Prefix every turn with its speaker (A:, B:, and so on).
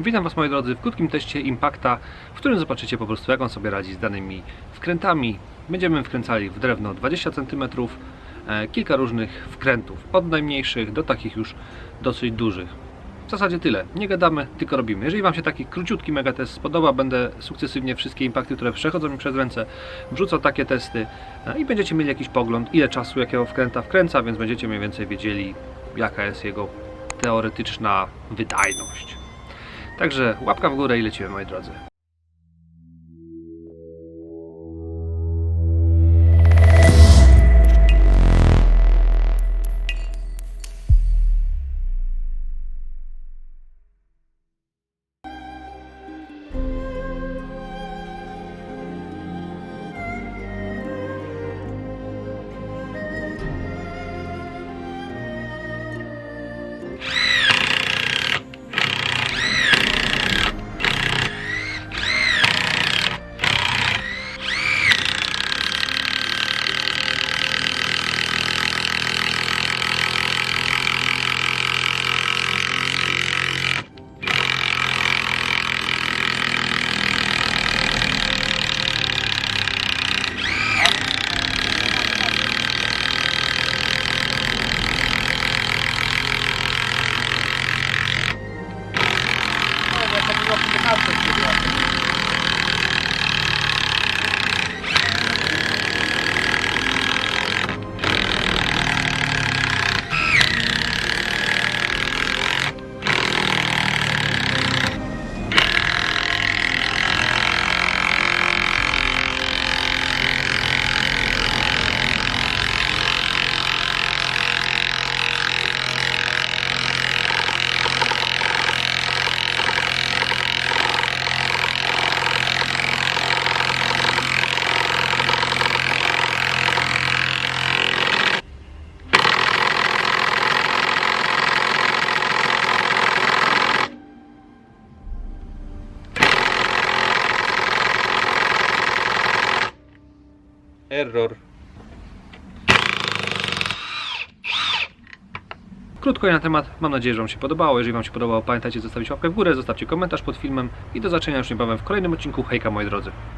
A: Witam Was moi drodzy w krótkim teście Impacta, w którym zobaczycie po prostu jak on sobie radzi z danymi wkrętami. Będziemy wkręcali w drewno 20 cm, e, kilka różnych wkrętów, od najmniejszych do takich już dosyć dużych. W zasadzie tyle. Nie gadamy, tylko robimy. Jeżeli Wam się taki króciutki mega test spodoba, będę sukcesywnie wszystkie impakty, które przechodzą mi przez ręce, wrzucał takie testy e, i będziecie mieli jakiś pogląd, ile czasu jakiego wkręta wkręca, więc będziecie mniej więcej wiedzieli, jaka jest jego teoretyczna wydajność. Także łapka w górę i lecimy, moi drodzy. Error. Krótko i na temat. Mam nadzieję, że Wam się podobało. Jeżeli Wam się podobało, pamiętajcie zostawić łapkę w górę, zostawcie komentarz pod filmem i do zobaczenia już niebawem w kolejnym odcinku. Hejka moi drodzy.